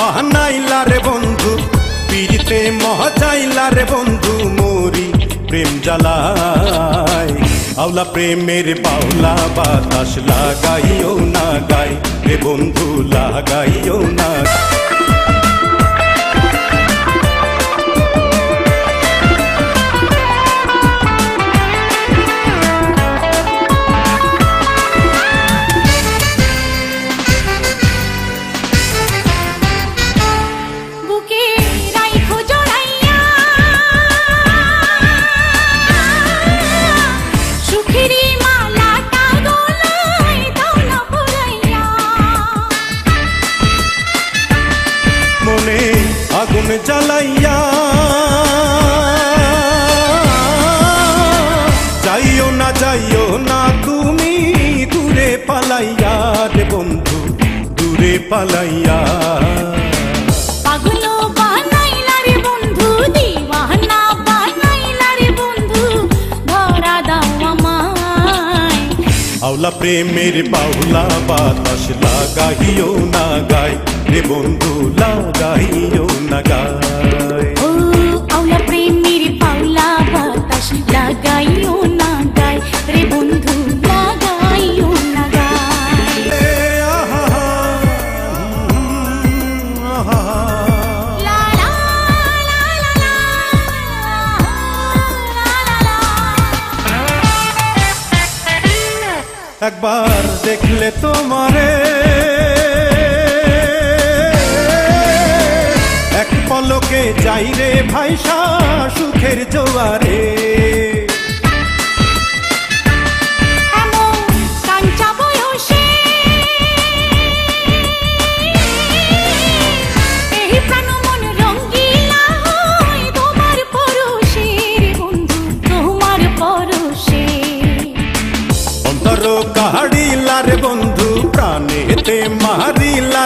বাহানাইলা রে বন্ধু পিড়িতে মহাচাইলা রে বন্ধু, মোরি প্রেম জ্বালায় আওলা প্রেমের বাউলা বাতাস লাগাইও না গাই, রে বন্ধু, লাগাইও না গাই। জ্বালাইয়া। যাইও না যাইও না তুমি দূরে পালাইয়া রে বন্ধু দূরে পালাইয়া। আওলা প্রেমের বাউলা বাতাস লাগাইও না গায় রে বন্ধু লাগাইও না গায় একবার দেখলে তোমারে। এক পলকে যাই রে ভাইসা সুখের জোয়ারে।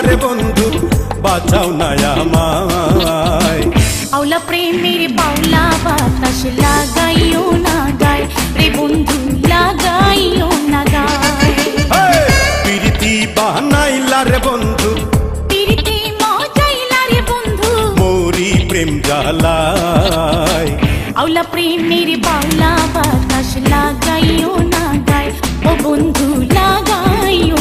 রে বন্ধু বাঁচাও না আমায় আউলা প্রেমের বাউলা বাতাস লাগাইও না গায় রে বন্ধু লাগাইও না গায় প্রীতি বানাইলা রে বন্ধু পিরিতি মজাইলা রে বন্ধু মোরি প্রেম জ্বালায় আউলা প্রেমের বাউলা বাতাস লাগাইও না গায় ও বন্ধু লাগাইও